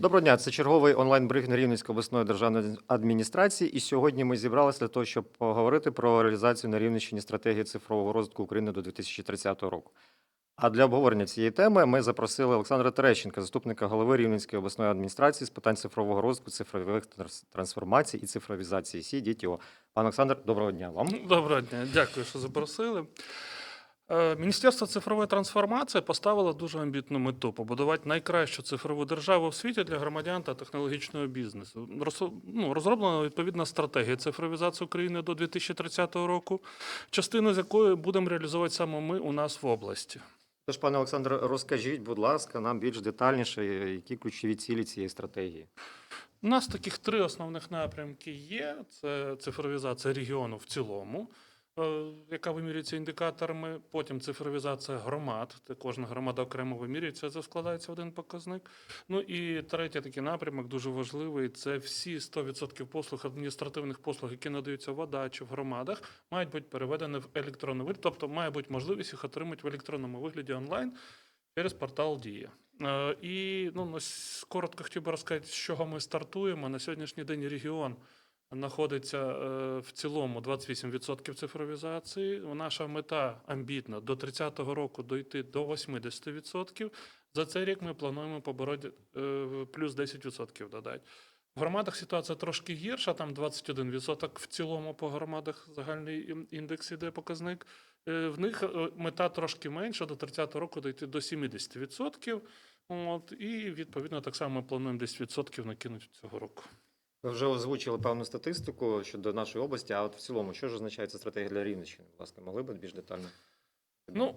Доброго дня, це черговий онлайн-брифінг Рівненської обласної державної адміністрації. І сьогодні ми зібралися для того, щоб поговорити про реалізацію на Рівненщині стратегії цифрового розвитку України до 2030 року. А для обговорення цієї теми ми запросили Олександра Терещенка, заступника голови Рівненської обласної адміністрації з питань цифрового розвитку, цифрових трансформацій і цифровізації СІДІТІО. Пане Олександр, доброго дня вам. Доброго дня, дякую, що запросили. Е, Міністерство цифрової трансформації поставило дуже амбітну мету побудувати найкращу цифрову державу в світі для громадян та технологічного бізнесу. Ну, розроблена відповідна стратегія цифровізації України до 2030 року, частину з якої будемо реалізовувати саме ми у нас в області. Тож, пане Олександр, розкажіть, будь ласка, нам більш детальніше, які ключові цілі цієї стратегії. У нас таких три основних напрямки є: це цифровізація регіону в цілому, яка вимірюється індикаторами. Потім цифровізація громад, де кожна громада окремо вимірюється, це складається в один показник. Ну і третій такий напрямок дуже важливий: це всі 100% послуг адміністративних послуг, які надаються в ОДА чи в громадах, мають бути переведені в електронний вигляд, тобто має бути можливість їх отримати в електронному вигляді онлайн через портал Дія. Е, І ну, коротко хотів би розказати, з чого ми стартуємо. На сьогоднішній день регіон знаходиться е, в цілому 28% цифровізації. Наша мета амбітна до 30-го року дойти до 80%. За цей рік ми плануємо побороти е, плюс 10% додати. В громадах ситуація трошки гірша, там 21% в цілому по громадах загальний індекс іде показник. Е, В них мета трошки менша, до 30-го року дойти до 70%. От, і відповідно так само ми плануємо 10% накинути цього року. Ви вже озвучили певну статистику щодо нашої області, а от в цілому, що ж означає ця стратегія для Рівненщини? Будь ласка, могли б більш детально? Ну,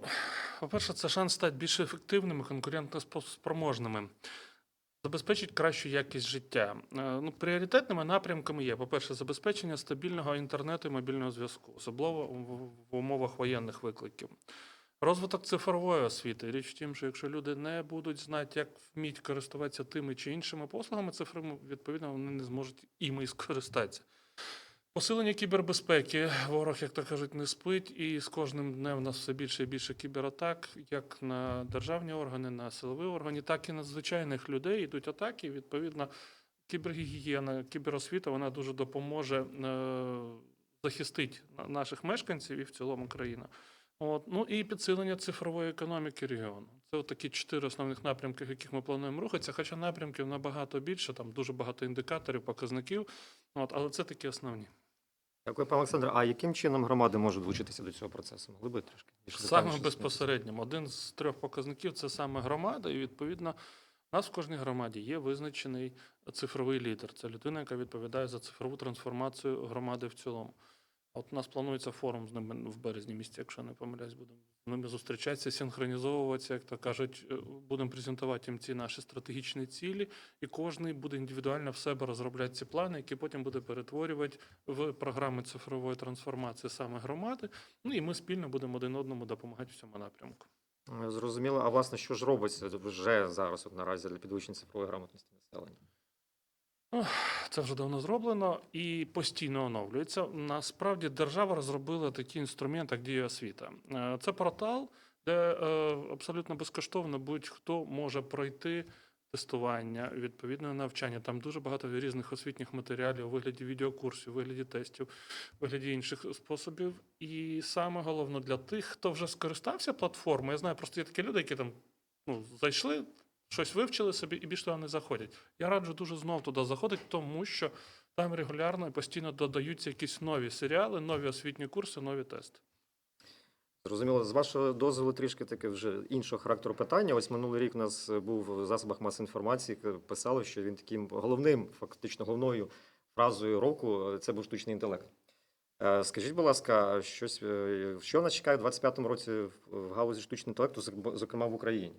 по-перше, це шанс стати більш ефективними, конкурентно спроможними, забезпечить кращу якість життя. Е, Ну, пріоритетними напрямками є, по-перше, забезпечення стабільного інтернету і мобільного зв'язку, особливо в умовах воєнних викликів. Розвиток цифрової освіти. Річ в тім, що якщо люди не будуть знати, як вміть користуватися тими чи іншими послугами цифровими, відповідно, вони не зможуть іми і скористатися. Посилення кібербезпеки. Ворог, як то кажуть, не спить, і з кожним днем у нас все більше і більше кібератак, як на державні органи, на силові органи, так і на звичайних людей йдуть атаки. Відповідно, кібергігієна, кіберосвіта вона дуже допоможе е, захистити наших мешканців і в цілому країну. От. Ну і підсилення цифрової економіки регіону. Це от такі чотири основних напрямки, в яких ми плануємо рухатися. Хоча напрямків набагато більше, там дуже багато індикаторів, показників. От, але це такі основні. Дякую, пане Олександр. А яким чином громади можуть долучитися до цього процесу? Могли б трошки більше Саме безпосередньо. Один з трьох показників це саме громада, і відповідно у нас в кожній громаді є визначений цифровий лідер. Це людина, яка відповідає за цифрову трансформацію громади в цілому. От у нас планується форум з ними в березні місяці, якщо не помиляюсь, будемо з ними зустрічатися, синхронізовуватися, як то кажуть, е, будемо презентувати їм ці наші стратегічні цілі, і кожен буде індивідуально в себе розробляти ці плани, які потім буде перетворювати в програми цифрової трансформації саме громади. Ну і ми спільно будемо один одному допомагати в цьому напрямку. Е, Зрозуміло. А власне, що ж робиться вже зараз, от наразі для підвищення цифрової грамотності населення? Це вже давно зроблено і постійно оновлюється. Насправді держава розробила такий інструмент, як дія освіта. Е, Це портал, де е, абсолютно безкоштовно будь-хто може пройти тестування, відповідне навчання. Там дуже багато різних освітніх матеріалів у вигляді відеокурсів, у вигляді тестів, у вигляді інших способів. І саме головне для тих, хто вже скористався платформою. Я знаю, просто є такі люди, які там ну, зайшли, щось вивчили собі і більш того не заходять. Я раджу дуже знов туди заходити, тому що там регулярно і постійно додаються якісь нові серіали, нові освітні курси, нові тести. Зрозуміло, з вашого дозволу трішки таке вже іншого характеру питання. Ось минулий рік у нас був в засобах масової інформації, писали, що він таким головним, фактично головною фразою року е, це був штучний інтелект. Е, Скажіть, будь ласка, щось е, що нас чекає в 25-му році в галузі штучного інтелекту, зокрема в Україні?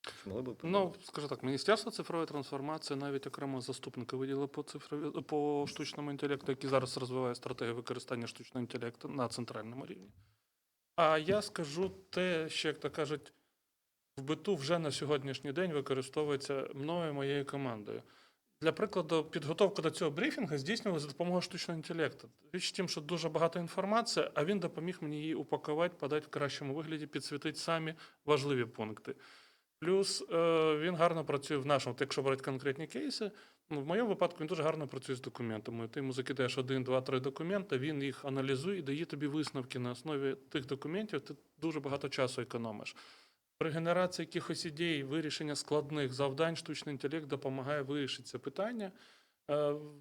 Чи Могли б Ну, скажу так, Міністерство цифрової трансформації навіть окремо заступника виділило по цифрові по штучному інтелекту, який зараз розвиває стратегію використання штучного інтелекту на центральному рівні. А я скажу те, що, як то кажуть, в биту вже на сьогоднішній день використовується мною і моєю командою. Для прикладу, підготовка до цього брифінгу здійснювалася за допомогою штучного інтелекту. Річ в тім, що дуже багато інформації, а він допоміг мені її упакувати, подати в кращому вигляді, підсвітити самі важливі пункти. Плюс е, він гарно працює в нашому, якщо брати конкретні кейси, ну, в моєму випадку він дуже гарно працює з документами. Ти йому закидаєш один, два, три документи, він їх аналізує і дає тобі висновки на основі тих документів. Ти дуже багато часу економиш. При генерації якихось ідей, вирішення складних завдань, штучний інтелект допомагає вирішити це питання,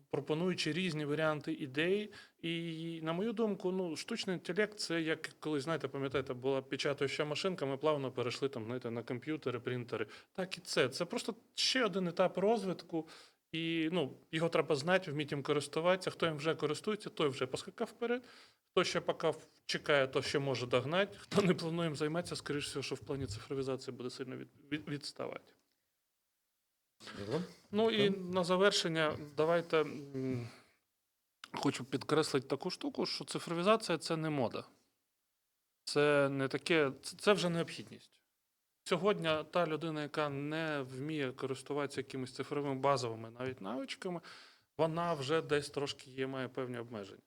пропонуючи різні варіанти ідей. І, на мою думку, ну, штучний інтелект це як коли, знаєте, пам'ятаєте, була печатаюча машинка, ми плавно перейшли там, знаєте, на комп'ютери, принтери. Так і це. Це просто ще один етап розвитку. І ну, його треба знати, вміти їм користуватися. Хто їм вже користується, той вже поскакав вперед. Хто ще поки чекає, то ще може догнати. Хто не планує їм займатися, скоріш всього, що в плані цифровізації буде сильно від, від, відставати. Ну і на завершення, давайте хочу підкреслити таку штуку, що цифровізація це не мода. Це не таке, це, вже необхідність. Сьогодні та людина, яка не вміє користуватися якимись цифровими базовими навіть навичками, вона вже десь трошки є, має певні обмеження.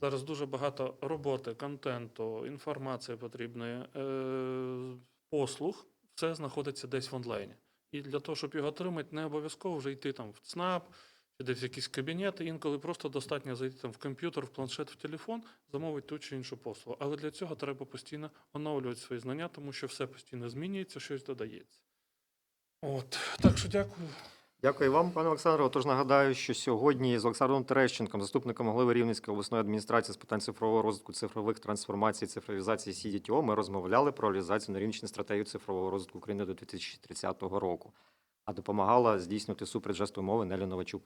Зараз дуже багато роботи, контенту, інформації потрібної, е, послуг, все знаходиться десь в онлайні. І для того, щоб його отримати, не обов'язково вже йти там в ЦНАП чи десь в якісь кабінети. Інколи просто достатньо зайти там в комп'ютер, в планшет, в телефон, замовити ту чи іншу послугу. Але для цього треба постійно оновлювати свої знання, тому що все постійно змінюється, щось додається. От, так що дякую. Дякую вам, пане Олександре. Отож нагадаю, що сьогодні з Олександром Терещенком, заступником голови Рівненської обласної адміністрації з питань цифрового розвитку, цифрових трансформацій, цифровізації СІДІТО, ми розмовляли про реалізацію на Рівненщині стратегії цифрового розвитку України до 2030 року. А допомагала здійснювати супровід жестової мови Неля Новачук.